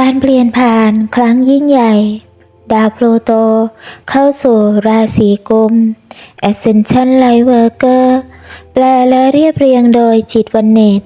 การเปลี่ยนผ่านครั้งยิ่งใหญ่ ดาวพลูโต เข้าสู่ราศีกุม Ascension Light Worker แปลและเรียบเรียงโดยจิตวันเนต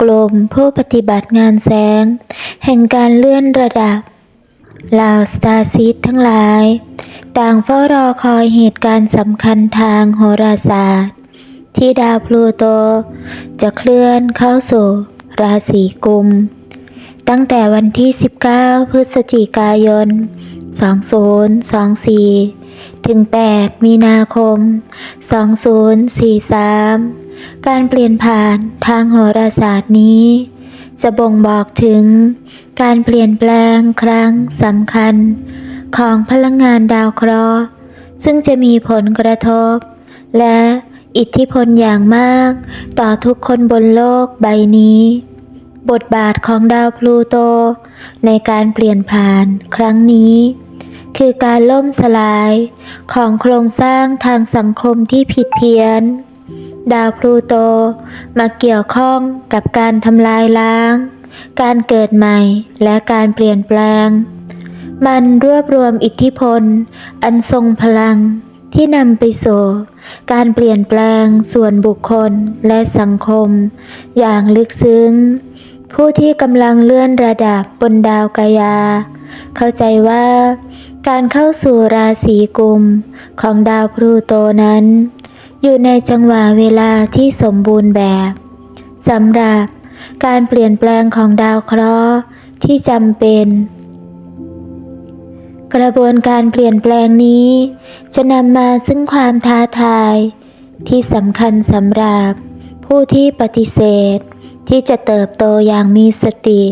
กลุ่มผู้ปฏิบัติงานแสง แห่งการเลื่อนระดับเหล่าสตาร์ซีดทั้งหลาย ต่างเฝ้ารอคอยเหตุการณ์สำคัญทางโหราศาสตร์ ที่ดาวพลูโต จะเคลื่อนเข้าสู่ราศีกุม ตั้งแต่วันที่ 19 พฤศจิกายน 2024 ถึง 8 มีนาคม 2043 การเปลี่ยนผ่านทางโหราศาสตร์นี้ จะบ่งบอกถึงการเปลี่ยนแปลงครั้งสำคัญของพลังงานดาวเคราะห์ ซึ่งจะมีผลกระทบ และอิทธิพลอย่างมาก ต่อทุกคนบนโลกใบนี้ บทบาทของดาวพลูโต ในการเปลี่ยนผ่านครั้งนี้ คือการล่มสลายของโครงสร้างทางสังคมที่ผิดเพี้ยน ดาวพลูโตมาเกี่ยวข้องกับการทำลายล้าง การเกิดใหม่และการเปลี่ยนแปลง มันรวบรวมอิทธิพล อันทรงพลังที่นำไปสู่การเปลี่ยนแปลงส่วนบุคคลและสังคม อย่างลึกซึ้ง ผู้ที่กำลังเลื่อนระดับบนดาวกายา เข้าใจว่า การเข้าสู่ราศีกุมของดาวพลูโตนั้น อยู่ในจังหวะเวลาที่สมบูรณ์แบบสำหรับการเปลี่ยนแปลงของดาวเคราะห์ที่จำเป็น กระบวนการเปลี่ยนแปลงนี้ จะนำมาซึ่งความท้าทาย ที่สำคัญสำหรับผู้ที่ปฏิเสธ ที่จะเติบโตอย่างมีสติ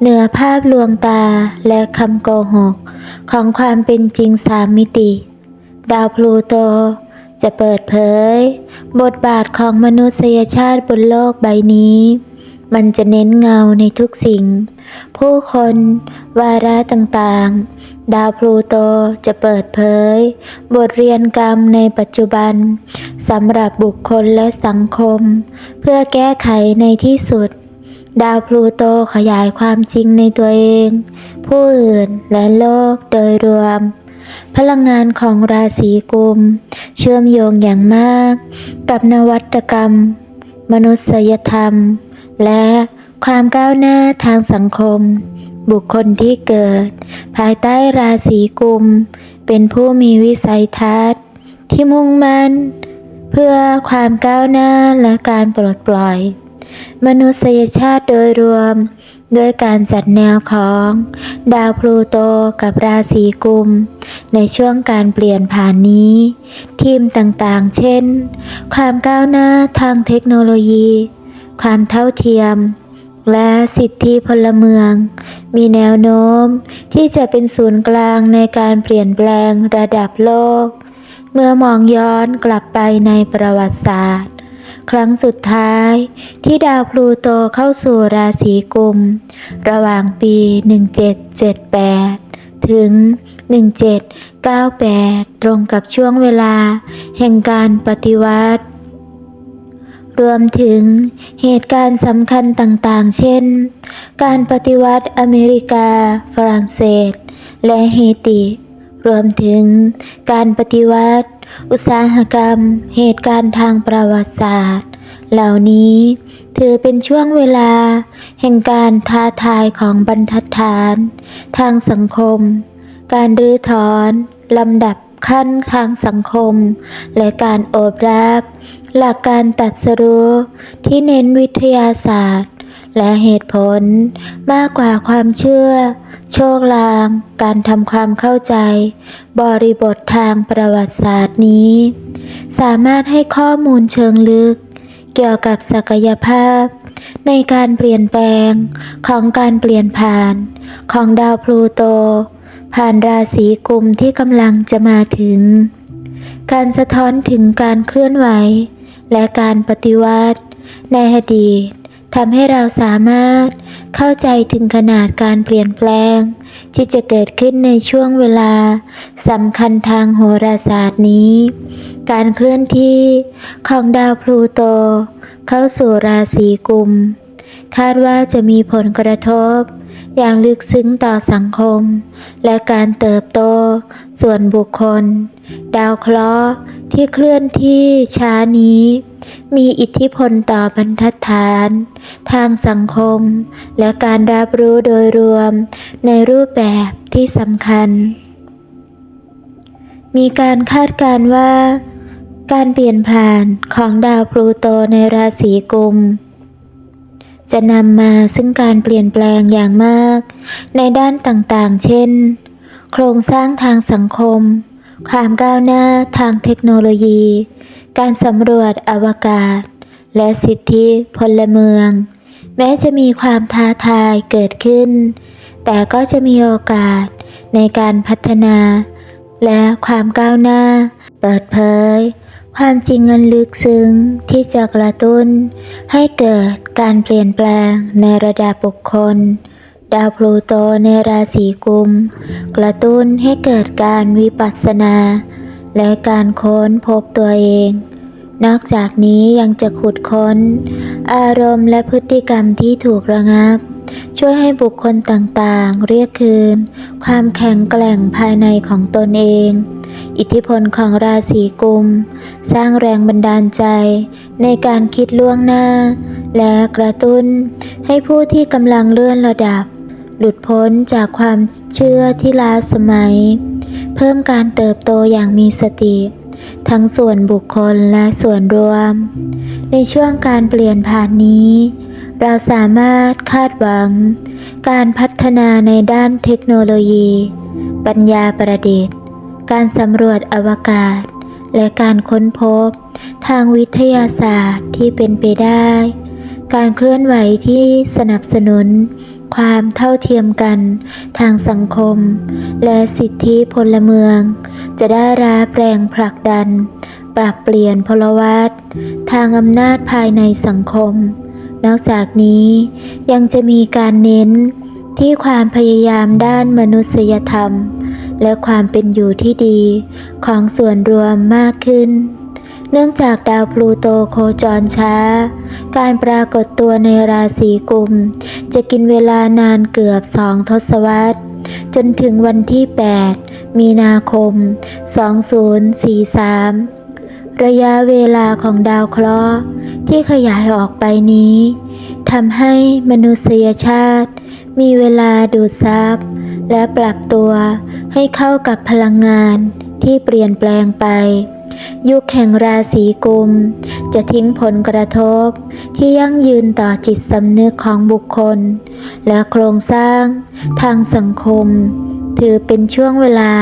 เหนือภาพลวงตาและคำโกหก ของความเป็นจริงสามมิติ ดาวพลูโตจะเปิดเผย บทบาทของมนุษยชาติบนโลกใบนี้ มันจะเน้นเงาในทุกสิ่ง ผู้คน วาระต่างๆ ดาวพลูโตจะเปิดเผย บทเรียนกรรมในปัจจุบันสำหรับบุคคลและสังคม เพื่อแก้ไขในที่สุด ดาวพลูโตขยายความจริงในตัวเอง ผู้อื่นและโลกโดยรวม พลังงานของราศีกุม เชื่อมโยงอย่างมาก กับนวัตกรรม มนุษยธรรม และความก้าวหน้าทางสังคม บุคคลที่เกิด ภายใต้ราศีกุม เป็นผู้มีวิสัยทัศน์ ที่มุ่งมั่น เพื่อความก้าวหน้าและการปลดปล่อย มนุษยชาติโดยรวมด้วยการจัดแนวของ ดาวพลูโตกับราศีกุม ในช่วงการเปลี่ยนผ่านนี้ ทีมต่างๆ เช่น ความก้าวหน้าทางเทคโนโลยี ความเท่าเทียม และสิทธิพลเมือง มีแนวโน้มที่จะเป็นศูนย์กลางในการเปลี่ยนแปลงระดับโลก เมื่อมองย้อนกลับไปในประวัติศาสตร์ ครั้งสุดท้ายที่ดาวพลูโตเข้าสู่ราศีกุม ระหว่างปี 1778 ถึง 1798 ตรงกับช่วงเวลา แห่งการปฏิวัติ รวมถึงเหตุการณ์สำคัญต่างๆ เช่น การปฏิวัติอเมริกา ฝรั่งเศส และเฮติ รวมถึงการปฏิวัติ อุตสาหกรรม เหตุการณ์ทางประวัติศาสตร์ เหล่านี้ถือเป็นช่วงเวลา แห่งการท้าทายของบรรทัดฐาน ทางสังคม การรื้อถอนลำดับขั้นทางสังคม และการโอบรับ หลักการตัดสรู้ที่เน้นวิทยาศาสตร์ และเหตุผลมากกว่าความเชื่อ โชคลาง การทำความเข้าใจ บริบททางประวัติศาสตร์นี้ สามารถให้ข้อมูลเชิงลึก เกี่ยวกับศักยภาพ ในการเปลี่ยนแปลงของการเปลี่ยนผ่าน ของดาวพลูโต ผ่านราศีกุมที่กำลังจะมาถึงการสะท้อนถึงการเคลื่อนไหว และการปฏิวัติ ในอดีตทำให้เราสามารถเข้าใจถึงขนาดการเปลี่ยนแปลง ที่จะเกิดขึ้นในช่วงเวลาสำคัญทางโหราศาสตร์นี้ การเคลื่อนที่ของดาวพลูโต เข้าสู่ราศีกุม คาดว่าจะมีผลกระทบ อย่างลึกซึ้งต่อสังคม และการเติบโต ส่วนบุคคล ดาวเคราะห์ที่เคลื่อนที่ช้านี้ มีอิทธิพลต่อบรรทัดฐาน ทางสังคม และการรับรู้โดยรวมในรูปแบบที่สำคัญ มีการคาดการณ์ว่า การเปลี่ยนผ่านของดาวพลูโตในราศีกุม จะนำมาซึ่งการเปลี่ยนแปลงอย่างมาก ในด้านต่างๆ เช่น โครงสร้างทางสังคม ความก้าวหน้าทางเทคโนโลยี การสำรวจอวกาศ และสิทธิพลเมือง แม้จะมีความท้าทายเกิดขึ้น แต่ก็จะมีโอกาสในการพัฒนา และความก้าวหน้า เปิดเผย ความจริงอันลึกซึ้งที่จะกระตุ้น ให้เกิดการเปลี่ยนแปลงในระดับบุคคล ดาวพลูโตในราศีกุม กระตุ้นให้เกิดการวิปัสสนา และการค้นพบตัวเอง นอกจากนี้ยังจะขุดค้น อารมณ์และพฤติกรรมที่ถูกระงับ ช่วยให้บุคคลต่างๆ เรียกคืน ความแข็งแกร่งภายในของตนเอง อิทธิพลของราศีกุม สร้างแรงบันดาลใจ ในการคิดล่วงหน้า และกระตุ้น ให้ผู้ที่กำลังเลื่อนระดับ หลุดพ้นจากความเชื่อที่ล้าสมัย เพิ่มการเติบโตอย่างมีสติ ทั้งส่วนบุคคลและส่วนรวม ในช่วงการเปลี่ยนผ่านนี้ เราสามารถคาดหวัง การพัฒนาในด้านเทคโนโลยี ปัญญาประดิษฐ์ การสำรวจอวกาศ และการค้นพบ ทางวิทยาศาสตร์ที่เป็นไปได้ การเคลื่อนไหวที่สนับสนุน ความเท่าเทียมกัน ทางสังคม และสิทธิพลเมือง จะได้รับแรงผลักดัน ปรับเปลี่ยนพลวัตทางอำนาจภายในสังคม นอกจากนี้ยังจะมีการเน้น ที่ความพยายามด้านมนุษยธรรม และความเป็นอยู่ที่ดีของส่วนรวมมากขึ้น เนื่องจากดาวพลูโตโคจรช้า การปรากฏตัวในราศีกุม จะกินเวลานานเกือบสองทศวรรษ จนถึงวันที่ 8 มีนาคม 2043 ระยะเวลาของดาวเคราะห์ที่ขยายออกไปนี้ทำให้มนุษยชาติ มีเวลาดูดซับและปรับตัวให้เข้ากับพลังงานที่เปลี่ยนแปลงไป ยุคแห่งราศีกุม จะทิ้งผลกระทบ ที่ยั่งยืนต่อจิตสำนึกของบุคคล และโครงสร้าง ทางสังคม ถือเป็นช่วงเวลา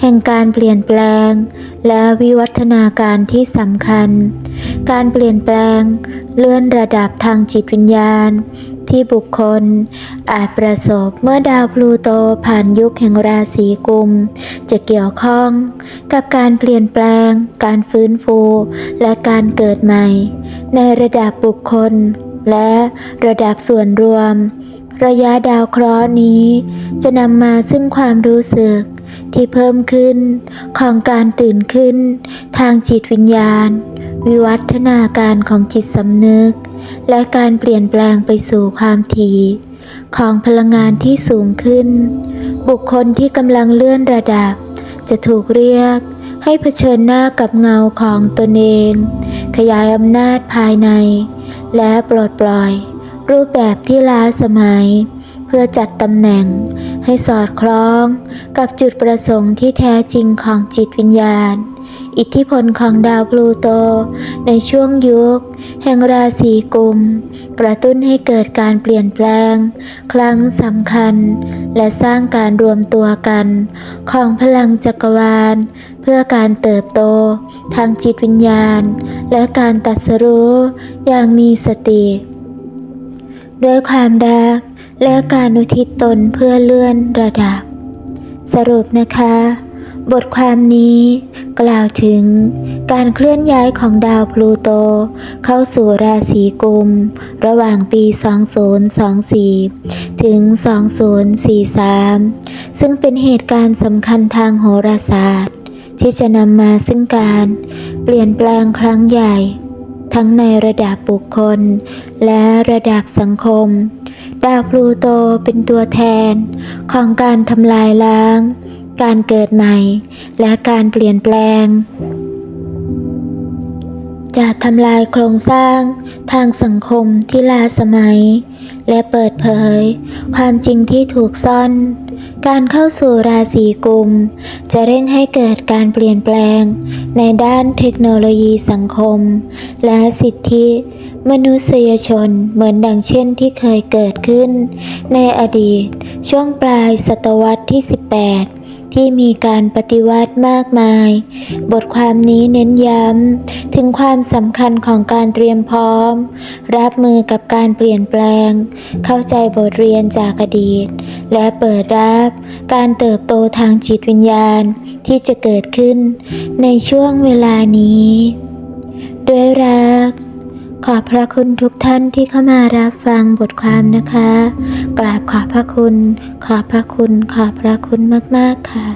แห่งการเปลี่ยนแปลง และวิวัฒนาการที่สำคัญ การเปลี่ยนแปลง เลื่อนระดับทางจิตวิญญาณ ที่บุคคล อาจประสบเมื่อดาวพลูโตผ่านยุคแห่งราศีกุม จะเกี่ยวข้องกับการเปลี่ยนแปลง การฟื้นฟู และการเกิดใหม่ ในระดับบุคคล และระดับส่วนรวม ระยะดาวเคราะห์นี้ จะนำมาซึ่งความรู้สึกที่เพิ่มขึ้นของการตื่นขึ้น ทางจิตวิญญาณ วิวัฒนาการของจิตสำนึก และการเปลี่ยนแปลงไปสู่ความถี่ของพลังงานที่สูงขึ้น บุคคลที่กำลังเลื่อนระดับ จะถูกเรียกให้เผชิญหน้ากับเงาของตนเอง ขยายอำนาจภายใน และปลดปล่อย รูปแบบที่ล้าสมัย เพื่อจัดตำแหน่งให้สอดคล้องกับจุดประสงค์ที่แท้จริงของจิตวิญญาณ อิทธิพลของดาวพลูโต ในช่วงยุค แห่งราศีกุม กระตุ้นให้เกิดการเปลี่ยนแปลง ครั้งสำคัญ และสร้างการรวมตัวกัน ของพลังจักรวาล เพื่อการเติบโต ทางจิตวิญญาณ และการตัดสรู้อย่างมีสติ ด้วยความรักและการอุทิศตนเพื่อเลื่อนระดับ สรุปนะคะ บทความนี้ กล่าวถึงการเคลื่อนย้ายของดาวพลูโต เข้าสู่ราศีกุม ระหว่างปี 2024 ถึง 2043 ซึ่งเป็นเหตุการณ์สำคัญทางโหราศาสตร์ ที่จะนำมาซึ่งการเปลี่ยนแปลงครั้งใหญ่ ทั้งในระดับบุคคล และระดับสังคม ดาวพลูโตเป็นตัวแทนของการทำลายล้าง การเกิดใหม่ และการเปลี่ยนแปลง จะทำลายโครงสร้างทางสังคมที่ล้าสมัย และเปิดเผย ความจริงที่ถูกซ่อน การเข้าสู่ราศีกุม จะเร่งให้เกิดการเปลี่ยนแปลง ในด้านเทคโนโลยีสังคม และสิทธิมนุษยชนเหมือนดังเช่นที่เคยเกิดขึ้น ในอดีตช่วงปลายศตวรรษที่ 18 ที่มีการปฏิวัติมากมาย บทความนี้เน้นย้ำ ถึงความสำคัญของการเตรียมพร้อม รับมือกับการเปลี่ยนแปลง เข้าใจบทเรียนจากอดีต และเปิดรับการเติบโตทางจิตวิญญาณที่จะเกิดขึ้นในช่วงเวลานี้ ด้วยรัก ขอพระคุณทุกท่านที่เข้ามารับฟังบทความนะคะ กราบขอพระคุณ ขอพระคุณ ขอพระคุณมาก ๆ ค่ะ